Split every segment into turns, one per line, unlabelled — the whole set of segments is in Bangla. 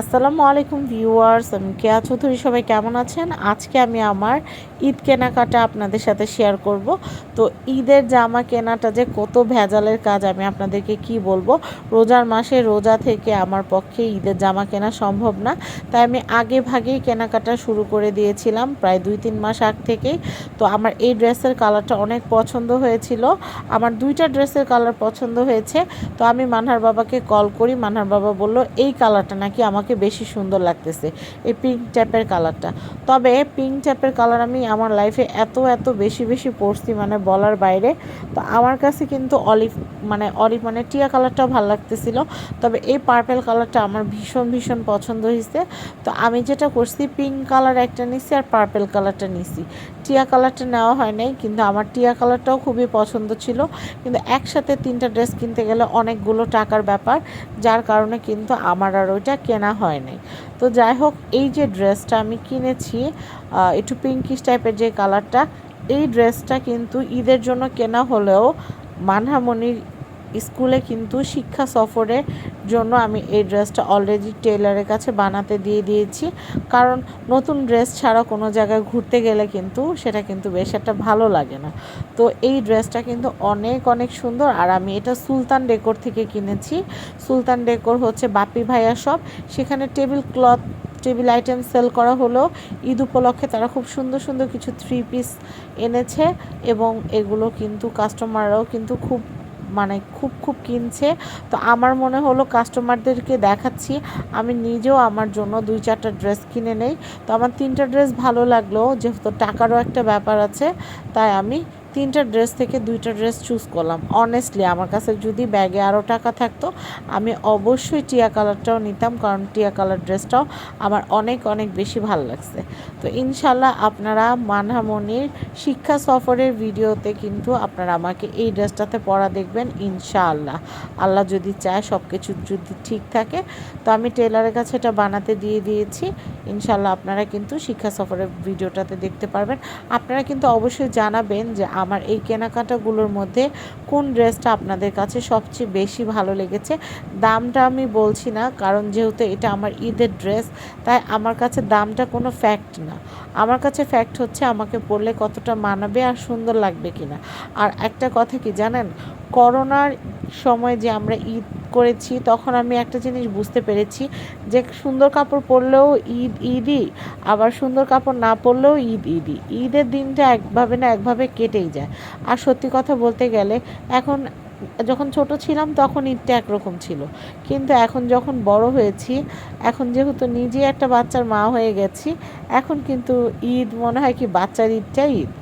আসসালামু আলাইকুম ভিউয়ার্স, আমি কেয়া চৌধুরী, সবাই কেমন আছেন? আজকে আমি আমার ঈদ কেনাকাটা আপনাদের সাথে শেয়ার করব। তো ঈদের জামা কেনাটা যে কত ভেজালের কাজ আমি আপনাদেরকে কি বলব? রোজার মাসে রোজা থেকে আমার পক্ষে ঈদের জামা কেনা সম্ভব না। তাই আমি আগে ভাগেই কেনাকাটা শুরু করে দিয়েছিলাম, প্রায় দুই তিন মাস আগ থেকেই। তো আমার এই ড্রেসের কালারটা অনেক পছন্দ হয়েছিল। আমার দুইটা ড্রেসের কালার পছন্দ হয়েছে। তো আমি মানহার বাবাকে কল করি। মানহার বাবা বলল, এই কালারটা নাকি আমাকে বেশি সুন্দর লাগতেছে এই পিঙ্ক ট্যাপের কালারটা তবে পিঙ্ক ট্যাপের কালার আমি আমার লাইফে এত এত বেশি বেশি পড়ছি মানে বলার বাইরে। তো আমার কাছে কিন্তু অলিভ মানে অলিভ মানে টিয়া কালারটাও ভালো লাগতেছিল। তবে এই পার্পেল কালারটা আমার ভীষণ ভীষণ পছন্দ হয়েছে। তো আমি যেটা করছি পিঙ্ক কালার একটা নিছি আর পার্পেল কালারটা নিছি। টিয়া কালারটা নেওয়া হয় নাই কিন্তু আমার টিয়া কালারটাও খুবই পছন্দ ছিল। কিন্তু একসাথে তিনটা ড্রেস কিনতে গেলে অনেকগুলো টাকার ব্যাপার, যার কারণে কিন্তু আমার আর ওইটা কেনা হয় নাই তো যাই হোক, এই যে ড্রেসটা আমি কিনেছি একটু পিঙ্কিশ টাইপের যে কালারটা, এই ড্রেসটা কিন্তু ঈদের জন্য কেনা হলেও মানহামনির স্কুলে কিন্তু শিক্ষা সফরের জন্য আমি এই ড্রেসটা অলরেডি টেলারের কাছে বানাতে দিয়ে দিয়েছি। কারণ নতুন ড্রেস ছাড়া কোনো জায়গায় ঘুরতে গেলে কিন্তু সেটা কিন্তু বেশ একটা ভালো লাগে না। তো এই ড্রেসটা কিন্তু অনেক অনেক সুন্দর। আর আমি এটা সুলতান ডেকোর থেকে কিনেছি। সুলতান ডেকোর হচ্ছে বাপি ভাইয়া সব সেখানে table cloth, table item sale করা হলো ঈদ উপলক্ষে তারা খুব সুন্দর সুন্দর কিছু থ্রি পিস এনেছে। এবং এগুলো কিন্তু কাস্টমাররাও কিন্তু খুব মানে খুব খুব কিনছে। তো আমার মনে হলো কাস্টমারদেরকে দেখাচ্ছি। আমি নিজেও আমার জন্য দুই, চারটা ড্রেস কিনে নেই। তো আমার তিনটা ড্রেস ভালো লাগল, যেহেতু টাকারও একটা ব্যাপার আছে, তাই আমি তিনটা ড্রেস থেকে দুইটা ড্রেস চুজ করলাম। অনেস্টলি আমার কাছে যদি ব্যাগে আরও টাকা থাকতো, আমি অবশ্যই টিয়া কালারটাও নিতাম, কারণ টিয়া কালার ড্রেসটাও আমার অনেক অনেক বেশি ভালো লাগছে। তো ইনশাল্লাহ আপনারা মানহামনির শিক্ষা সফরের ভিডিওতে কিন্তু আপনারা আমাকে এই ড্রেসটাতে পরা দেখবেন, ইনশাআল্লাহ। আল্লাহ যদি চায় সব কিছু যদি ঠিক থাকে, তো আমি টেলারের কাছে এটা বানাতে দিয়ে দিয়েছি। ইনশাল্লাহ আপনারা কিন্তু শিক্ষা সফরের ভিডিওটাতে দেখতে পারবেন। আপনারা কিন্তু অবশ্যই জানাবেন যে আমার এই কেনাকাটাগুলোর মধ্যে কোন ড্রেসটা আপনাদের কাছে সবচেয়ে বেশি ভালো লেগেছে। দামটা আমি বলছি না, কারণ যেহেতু এটা আমার ঈদের ড্রেস, তাই আমার কাছে দামটা কোনো ফ্যাক্ট না। আমার কাছে ফ্যাক্ট হচ্ছে আমাকে পরলে কতটা মানাবে আর সুন্দর লাগবে কিনা। আর একটা কথা কি জানেন? করোনার সময় যে আমরা ঈদ করেছি, তখন আমি একটা জিনিস বুঝতে পেরেছি যে সুন্দর কাপড় পরলেও ঈদ ঈদই, আবার সুন্দর কাপড় না পরলেও ঈদ ঈদই। ঈদের দিনটা একভাবে না একভাবে কেটেই যায়। আর সত্যি কথা বলতে গেলে, এখন যখন ছোট ছিলাম তখন ঈদটা একরকম ছিল। কিন্তু এখন যখন বড় হয়েছি, এখন যেহেতু নিজে একটা বাচ্চার মা হয়ে গেছি, এখন কিন্তু ঈদ মনে হয় কি বাচ্চার ঈদটাই ঈদ।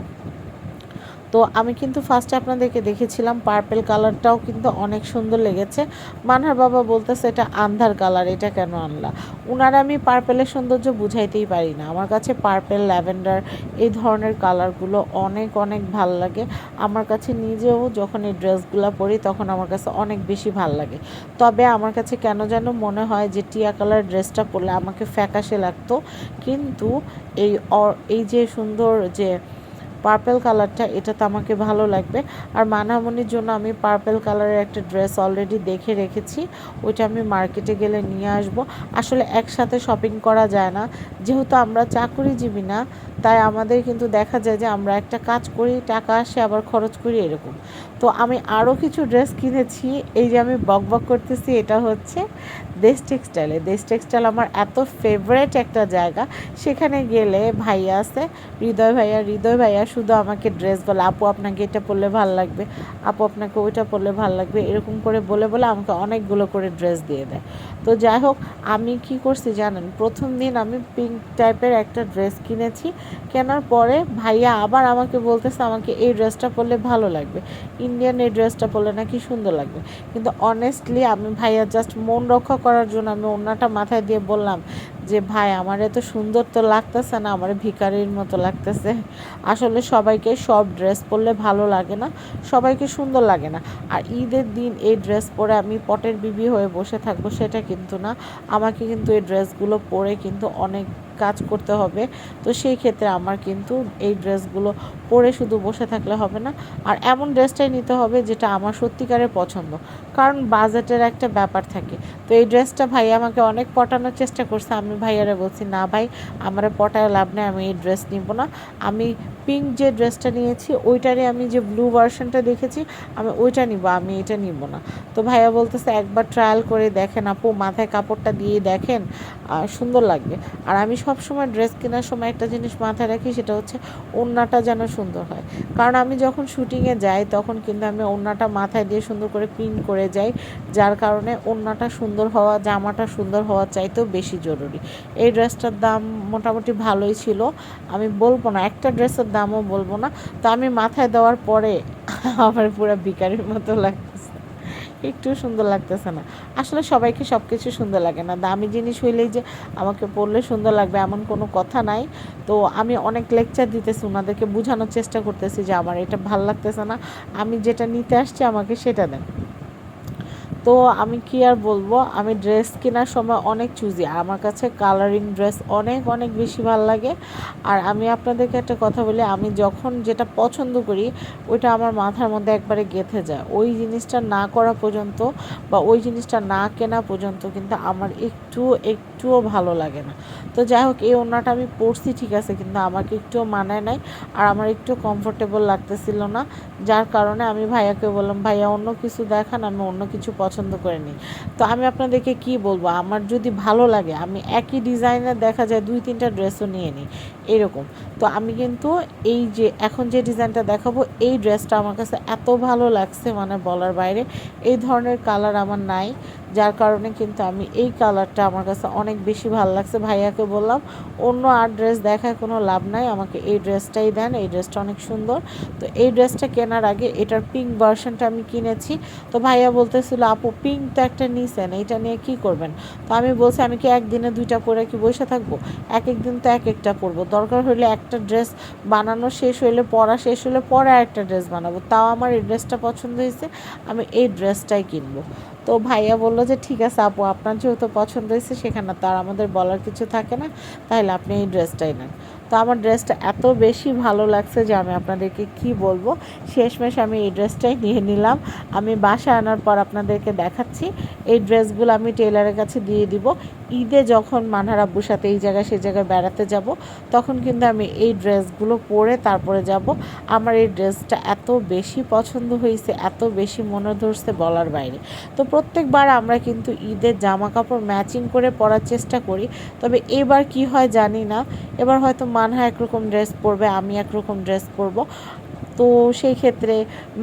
তো আমি কিন্তু ফার্স্টে আপনাদেরকে দেখেছিলাম পার্পেল কালারটাও কিন্তু অনেক সুন্দর লেগেছে। মানহার বাবা বলতেছে, এটা আন্ধার কালার এটা কেন আনলা? উনার আমি পার্পেলের সৌন্দর্য বুঝাইতেই পারি না। আমার কাছে পার্পেল ল্যাভেন্ডার এই ধরনের কালারগুলো অনেক অনেক ভালো লাগে। আমার কাছে নিজেও যখন এই ড্রেসগুলো পরি, তখন আমার কাছে অনেক বেশি ভালো লাগে। তবে আমার কাছে কেন যেন মনে হয় যে, টিয়া কালার ড্রেসটা পরলে আমাকে ফ্যাকাশে লাগতো। কিন্তু এই এই যে সুন্দর যে পার্পেল কালারটা এটা তো আমাকে ভালো লাগবে। আর মানামনির জন্য আমি পার্পেল কালারের একটা ড্রেস অলরেডি দেখে রেখেছি। ওইটা আমি মার্কেটে গেলে নিয়ে আসব। আসলে একসাথে শপিং করা যায় না। যেহেতু আমরা চাকুরিজীবী না তাই আমাদের কিন্তু দেখা যায় যে আমরা একটা কাজ করি, টাকা আসে, আবার খরচ করি এরকম। তো আমি আরও কিছু ড্রেস কিনেছি, এই যে আমি বক বক করতেছি, এটা হচ্ছে দেশ টেক্সটাইলে। দেশ টেক্সটাইল আমার এত ফেভারেট একটা জায়গা। সেখানে গেলে ভাইয়া আছে, হৃদয় ভাইয়া হৃদয় ভাইয়া শুধু আমাকে ড্রেস বলে, আপু, আপনাকে এটা পরলে ভালো লাগবে, আপু, আপনাকে ওইটা পরলে ভালো লাগবে, এরকম করে বলে বলে আমাকে অনেকগুলো করে ড্রেস দিয়ে দেয়। তো যাই হোক, আমি কি করছি জানেন? প্রথম দিন আমি পিঙ্ক টাইপের একটা ড্রেস কিনেছি। কেনার পরে ভাইয়া আবার আমাকে বলতেছে, আমাকে এই ড্রেসটা পরলে ভালো লাগবে। ইন্ডিয়ান এই ড্রেসটা পরলে নাকি সুন্দর লাগবে। কিন্তু অনেস্টলি আমি ভাইয়া জাস্ট মন রক্ষা করার জন্য আমি ওড়নাটা মাথায় দিয়ে বললাম যে, ভাই, আমার এত সুন্দর তো লাগতেছে না, আমার ভিকারির মতো লাগতেছে। আসলে সবাইকে সব ড্রেস পরলে ভালো লাগে না, সবাইকে সুন্দর লাগে না। আর ঈদের দিন এই ড্রেস পরে আমি পটের বিবি হয়ে বসে থাকব সেটা কিন্তু না। আমাকে কিন্তু এই ড্রেসগুলো পরে কিন্তু অনেক কাজ করতে হবে। তো সেই ক্ষেত্রে আমার কিন্তু এই ড্রেসগুলো পরে শুধু বসে থাকলে হবে না। আর এমন ড্রেসটাই নিতে হবে যেটা আমার সত্যিকারের পছন্দ। কারণ বাজেটের একটা ব্যাপার থাকে। তো এই ড্রেসটা ভাই আমাকে অনেক পটানোর চেষ্টা করছে। আমি ভাইয়ারে বলছি, না ভাই, আমার পটায় লাভ নেই, আমি এই ড্রেস নিব না। আমি পিঙ্ক যে ড্রেসটা নিয়েছি ওইটারে আমি যে ব্লু ভার্সনটা দেখেছি, আমি ওইটা নিব, আমি এটা নিব না। তো ভাইয়া বলতেছে, একবার ট্রায়াল করে দেখেন আপু, মাথায় কাপড়টা দিয়ে দেখেন সুন্দর লাগবে। আর আমি সব সময় ড্রেস কেনার সময় একটা জিনিস মাথায় রাখি, সেটা হচ্ছে ওড়নাটা যেন সুন্দর হয়। কারণ আমি যখন শুটিংয়ে যাই, তখন কিন্তু আমি ওড়নাটা মাথায় দিয়ে সুন্দর করে প্রিন্ট করে যাই, যার কারণে ওড়নাটা সুন্দর হওয়া, জামাটা সুন্দর হওয়া চাইতেও বেশি জরুরি। এই ড্রেসটার দাম মোটামুটি ভালোই ছিল। আমি বলব না, একটা ড্রেসের দামও বলব না। তো আমি মাথায় দেওয়ার পরে আমার পুরো বিকারির মতো লাগতেছে একটু সুন্দর লাগতেছে না। আসলে সবাইকে সব কিছু সুন্দর লাগে না। দামি জিনিস হইলেই যে আমাকে পড়লে সুন্দর লাগবে এমন কোনো কথা নাই। তো আমি অনেক লেকচার দিতেছি ওনাদেরকে বোঝানোর চেষ্টা করতেছি যে আমার এটা ভালো লাগতেছে না। আমি যেটা নিতে আসছি আমাকে সেটা দেন। তো আমি কি আর বলব? আমি ড্রেস কেনার সময় অনেক চুজি আমার কাছে কালারিং ড্রেস অনেক অনেক বেশি ভালো লাগে। আর আমি আপনাদেরকে একটা কথা বলি, আমি যখন যেটা পছন্দ করি, ওইটা আমার মাথার মধ্যে একবারে গেঁথে যায়। ওই জিনিসটা না করা পর্যন্ত বা ওই জিনিসটা না কেনা পর্যন্ত কিন্তু আমার একটু, একটুও ভালো লাগে না। তো যাই হোক, এই ওড়নাটা আমি পরছি, ঠিক আছে, কিন্তু আমাকে একটুও মানায় নাই আর আমার একটু কমফোর্টেবল লাগতেছিল না। যার কারণে আমি ভাইয়াকে বললাম, ভাইয়া, অন্য কিছু দেখান, আমি অন্য কিছু পছন্দ করে নিই। তো আমি আপনাদেরকে কি বলব? আমার যদি ভালো লাগে, আমি একই ডিজাইনের দেখা যায় দুই, তিনটা ড্রেসও নিয়ে নিই। এরকম। তো আমি কিন্তু এই যে, এখন যে ডিজাইনটা দেখাবো, এই ড্রেসটা আমার কাছে এত ভালো লাগছে মানে বলার বাইরে। এই ধরনের কালার আমার নাই, যার কারণে কিন্তু আমি এই কালারটা আমার কাছে অনেক বেশি ভালো লাগছে। ভাইয়াকে বললাম, অন্য আর ড্রেস দেখায় কোনো লাভ নাই, আমাকে এই ড্রেসটাই দেন, এই ড্রেসটা অনেক সুন্দর। তো এই ড্রেসটা কেনার আগে এটার পিঙ্ক ভার্সনটা আমি কিনেছি। তো ভাইয়া বলতেছিল, আপু পিঙ্ক তো একটা নিছেন এইটা নিয়ে কি করবেন? তো আমি বলছি, আমি কি একদিনে দুইটা পরে কি বসে থাকব? এক এক দিন তো এক একটা পরবো। দরকার হলে একটা ড্রেস বানানো শেষ হইলে পরা শেষ হলে পরে একটা ড্রেস বানাবো। তাও আমার এই ড্রেসটা পছন্দ হয়েছে আমি এই ড্রেসটাই কিনবো। তো ভাইয়া বলল যে, ঠিক আছে আপু, আপনার যেহেতু পছন্দ হয়েছে, সেখানে তো আর আমাদের বলার কিছু থাকে না। তাহলে আপনি এই ড্রেসটাই নেন। তো আমার ড্রেসটা এত বেশি ভালো লাগছে যে, আমি আপনাদেরকে কি বলব? শেষমেশ আমি এই ড্রেসটাই নিয়ে নিলাম। আমি বাসায় আনার পর আপনাদেরকে দেখাচ্ছি। এই ড্রেসগুলো আমি টেলারের কাছে দিয়ে দিব। ঈদে যখন মানহার আব্বুর সাথে এই জায়গায় সেই জায়গায় বেড়াতে যাব, তখন কিন্তু আমি এই ড্রেসগুলো পরে তারপরে যাব। আমার এই ড্রেসটা এত বেশি পছন্দ হয়েছে, এত বেশি মনে ধরছে বলার বাইরে। তো প্রত্যেকবার আমরা কিন্তু ঈদের জামা কাপড় ম্যাচিং করে পরার চেষ্টা করি, তবে এবার কি হয় জানি না। এবার হয়তো মানহা একরকম ড্রেস পরবে, আমি একরকম ড্রেস পরবো। তো সেই ক্ষেত্রে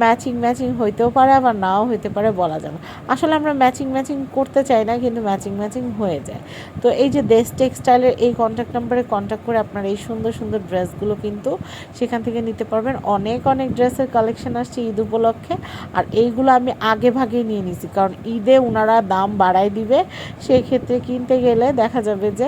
ম্যাচিং ম্যাচিং হইতেও পারে, আবার নাও হইতে পারে, বলা যাবে আসলে আমরা ম্যাচিং ম্যাচিং করতে চাই না, কিন্তু ম্যাচিং ম্যাচিং হয়ে যায়। তো এই যে দেশ টেক্সটাইলের এই কন্ট্যাক্ট নাম্বারে কন্ট্যাক্ট করে আপনারা এই সুন্দর সুন্দর ড্রেসগুলো কিন্তু সেখান থেকে নিতে পারবেন। অনেক অনেক ড্রেসের কালেকশন আসছে ঈদ উপলক্ষে, আর এইগুলো আমি আগে ভাগে নিয়ে নিছি, কারণ ঈদে ওনারা দাম বাড়ায় দিবে। সেই ক্ষেত্রে কিনতে গেলে দেখা যাবে যে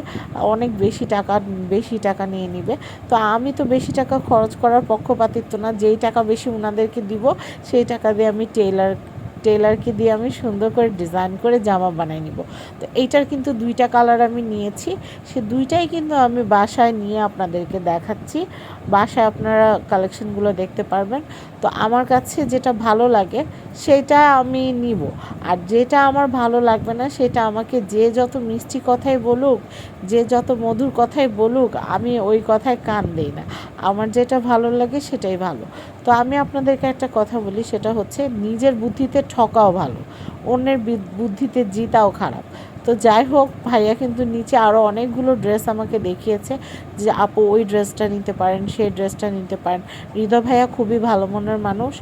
অনেক বেশি টাকা বেশি টাকা নিয়ে নিবে। তো আমি তো বেশি টাকা খরচ করার পক্ষপাতিত্ব না যেই টাকা বেশি ওনাদেরকে দিব, সেই টাকা দিয়ে আমি টেলার টেলারকে দিয়ে আমি সুন্দর করে ডিজাইন করে জামা বানাই নিব। তো এইটার কিন্তু দুইটা কালার আমি নিয়েছি। সে দুইটাই কিন্তু আমি বাসায় নিয়ে আপনাদেরকে দেখাচ্ছি। বাসায় আপনারা কালেকশনগুলো দেখতে পারবেন। তো আমার কাছে যেটা ভালো লাগে, সেটা আমি নিব। আর যেটা আমার ভালো লাগবে না, সেটা আমাকে যে যত মিষ্টি কথাই বলুক, যে যত মধুর কথাই বলুক, আমি ওই কথায় কান দিই না। আমার যেটা ভালো লাগে, সেটাই ভালো। তো আমি আপনাদেরকে একটা কথা বলি, সেটা হচ্ছে নিজের বুদ্ধিতে ঠকাও ভালো, অন্যের বুদ্ধিতে জিতাও খারাপ। তো যাই হোক, ভাইয়া কিন্তু নিচে আরও অনেকগুলো ড্রেস আমাকে দেখিয়েছে যে, আপু ওই ড্রেসটা নিতে পারেন, সেই ড্রেসটা নিতে পারেন। হৃদয় ভাইয়া খুবই ভালো মনের মানুষ।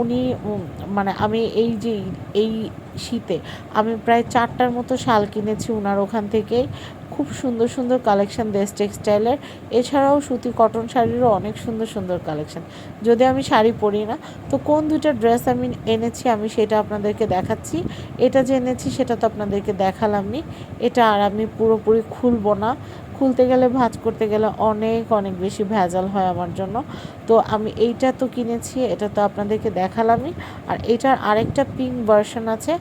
উনি মানে আমি এই যে, এই শীতে আমি প্রায় চারটার মতো শাল কিনেছি ওনার ওখান থেকেই। খুব সুন্দর সুন্দর কালেকশন দেশ টেক্সটাইলের এছাড়াও সুতি কটন শাড়িরও অনেক সুন্দর সুন্দর কালেকশান যদি আমি শাড়ি পরি না, তো কোন দুইটা ড্রেস আমি এনেছি আমি সেটা আপনাদেরকে দেখাচ্ছি। এটা যে এনেছি সেটা তো আপনাদেরকে দেখালামই এটা আর আমি পুরোপুরি খুলবো না। খুলতে গেলে, ভাজ করতে গেলে অনেক অনেক বেশি ভেজাল হয় আমার জন্য। তো আমি এইটা তো কিনেছি, এটা তো আপনাদেরকে দেখালামই আর এটার আরেকটা পিঙ্ক ভার্সন আছে।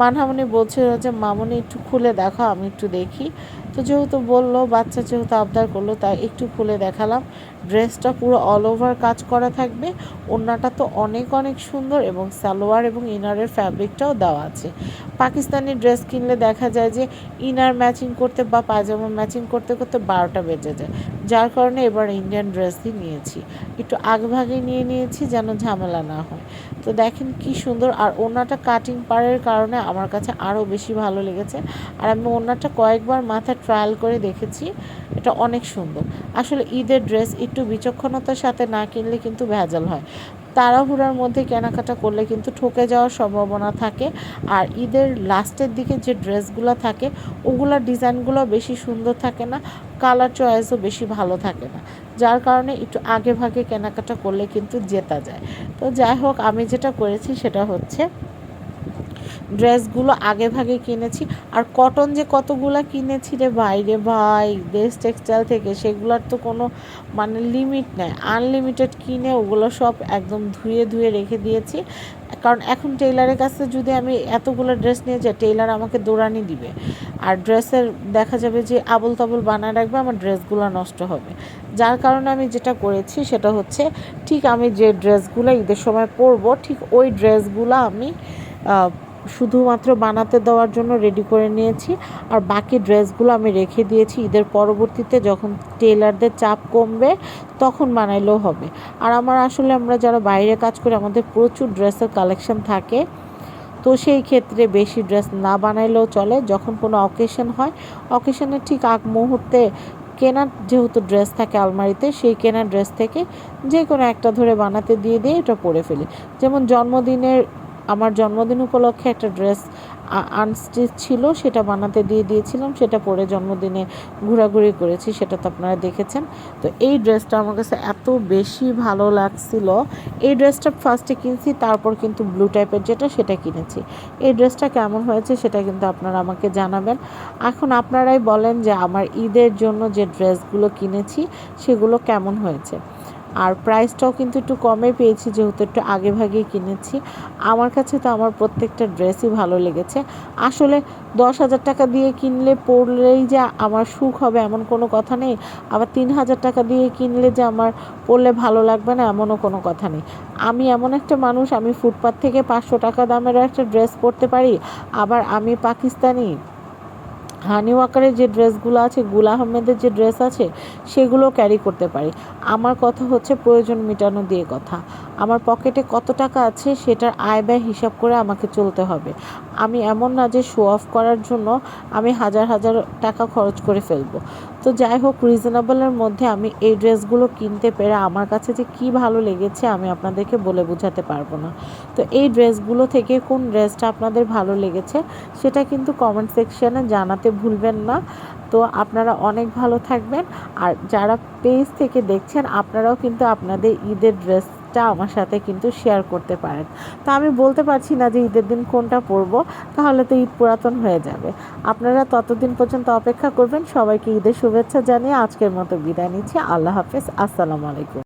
মানহামনি বলছিল যে, মামনি, একটু খুলে দেখো, আমি একটু দেখি। তো যেহেতু বলল, বাচ্চা যেহেতু আবদার করল, তাই একটু খুলে দেখালাম। ড্রেসটা পুরো অল ওভার কাজ করা থাকবে। ওড়নাটা তো অনেক অনেক সুন্দর এবং সালোয়ার এবং ইনারের ফ্যাব্রিকটাও দেওয়া আছে। পাকিস্তানি ড্রেস কিনলে দেখা যায় যে ইনার ম্যাচিং করতে বা পায়জামা ম্যাচিং করতে করতে বারোটা বেজে যায়। যার কারণে এবার ইন্ডিয়ান ড্রেসই নিয়েছি। একটু আগভাগে নিয়ে নিয়েছি যেন ঝামেলা না হয়। তো দেখেন কি সুন্দর। আর ওনাটা কাটিং পারের কারণে আমার কাছে আরও বেশি ভালো লেগেছে। আর আমি ওনাটা কয়েকবার মাথা ট্রায়াল করে দেখেছি, এটা অনেক সুন্দর। আসলে ঈদের ড্রেস একটু বিচক্ষণতার সাথে না কিনলে কিন্তু ভেজাল হয়। তাড়াহুড়ার মধ্যে কেনাকাটা করলে কিন্তু ঠকে যাওয়ার সম্ভাবনা থাকে। আর ঈদের লাস্টের দিকে যে ড্রেসগুলো থাকে, ওগুলোর ডিজাইনগুলো বেশি সুন্দর থাকে না, কালার চয়েসও বেশি ভালো থাকে না। যার কারণে একটু আগে ভাগে কেনাকাটা করলে কিন্তু জেতা যায়। তো যাই হোক, আমি যেটা করেছি সেটা হচ্ছে ড্রেসগুলো আগে ভাগে কিনেছি। আর কটন যে কতগুলো কিনেছি রে ভাই রে ভাই দেশ টেক্সটাইল থেকে, সেগুলোর তো কোনো মানে লিমিট নেই। আনলিমিটেড কিনে ওগুলো সব একদম ধুয়ে ধুয়ে রেখে দিয়েছি। কারণ এখন টেইলারের কাছে যদি আমি এতগুলো ড্রেস নিয়ে যাই টেইলার আমাকে দৌড়ানি দিবে। আর ড্রেসের দেখা যাবে যে আবল তাবল বানায় রাখবে, আমার ড্রেসগুলো নষ্ট হবে। যার কারণে আমি যেটা করেছি, সেটা হচ্ছে ঠিক আমি যে ড্রেসগুলো ঈদের সময় পরবো, ঠিক ওই ড্রেসগুলো আমি শুধুমাত্র বানাতে দেওয়ার জন্য রেডি করে নিয়েছি। আর বাকি ড্রেসগুলো আমি রেখে দিয়েছি। ঈদের পরবর্তীতে যখন টেলারদের চাপ কমবে, তখন বানাইলেও হবে। আর আমার আসলে আমরা যারা বাইরে কাজ করি, আমাদের প্রচুর ড্রেসের কালেকশন থাকে। তো সেই ক্ষেত্রে বেশি ড্রেস না বানাইলেও চলে। যখন কোনো অকেশন হয় অকেশনের ঠিক আগ মুহূর্তে কেনার যেহেতু ড্রেস থাকে আলমারিতে, সেই কেনার ড্রেস থেকে যে কোনো একটা ধরে বানাতে দিয়ে দিয়ে এটা পরে ফেলি। যেমন জন্মদিনের আমার জন্মদিন উপলক্ষে একটা ড্রেস আনস্টিচ ছিল, সেটা বানাতে দিয়ে দিয়েছিলাম, সেটা পরে জন্মদিনে ঘোরাঘুরি করেছি, সেটা তো আপনারা দেখেছেন। তো এই ড্রেসটা আমার কাছে এত বেশি ভালো লাগছিল। এই ড্রেসটা ফার্স্টে কিনছি, তারপর কিন্তু ব্লু টাইপের যেটা, সেটা কিনেছি। এই ড্রেসটা কেমন হয়েছে, সেটা কিন্তু আপনারা আমাকে জানাবেন। এখন আপনারাই বলেন যে আমার ঈদের জন্য যে ড্রেসগুলো কিনেছি, সেগুলো কেমন হয়েছে। আর প্রাইসটাও কিন্তু একটু কমে পেয়েছি, যেহেতু একটু আগে ভাগেই কিনেছি। আমার কাছে তো আমার প্রত্যেকটা ড্রেসই ভালো লেগেছে। আসলে দশ হাজার টাকা দিয়ে কিনলে পরলেই যে আমার সুখ হবে এমন কোনো কথা নেই। আবার তিন হাজার টাকা দিয়ে কিনলে যে আমার পরলে ভালো লাগবে না, এমনও কোনো কথা নেই। আমি এমন একটা মানুষ, আমি ফুটপাথ থেকে পাঁচশো টাকা দামেরও একটা ড্রেস পরতে পারি। আবার আমি পাকিস্তানি। হানি ওয়াকারের যে ড্রেসগুলো আছে, গুল আহমেদের যে ড্রেস আছে, সেগুলো ক্যারি করতে পারি। আমার কথা হচ্ছে প্রয়োজন মেটানো দিয়ে কথা। আমার পকেটে কত টাকা আছে সেটার আয় ব্যয় হিসাব করে আমাকে চলতে হবে। আমি এমন না যে শো অফ করার জন্য আমি হাজার হাজার টাকা খরচ করে ফেলব। তো যাই হোক রিজনেবলের মধ্যে আমি এই ড্রেসগুলো কিনতে পেরে আমার কাছে যে কি ভালো লেগেছে আমি আপনাদেরকে বলে বোঝাতে পারব না। তো এই ড্রেসগুলো থেকে কোন ড্রেসটা আপনাদের ভালো লেগেছে সেটা কিন্তু কমেন্ট সেকশানে জানাতে ভুলবেন না। তো আপনারা অনেক ভালো থাকবেন। আর যারা পেজ থেকে দেখছেন, আপনারাও কিন্তু আপনাদের ঈদের ড্রেসটা আমার সাথে কিন্তু শেয়ার করতে পারেন। তো আমি বলতে পারছি না যে ঈদের দিন কোনটা পরব, তাহলে তো ঈদ পুরাতন হয়ে যাবে। আপনারা ততদিন পর্যন্ত অপেক্ষা করবেন। সবাইকে ঈদের শুভেচ্ছা জানিয়ে আজকের মতো বিদায় নিচ্ছি। আল্লাহ হাফেজ। আসসালামু আলাইকুম।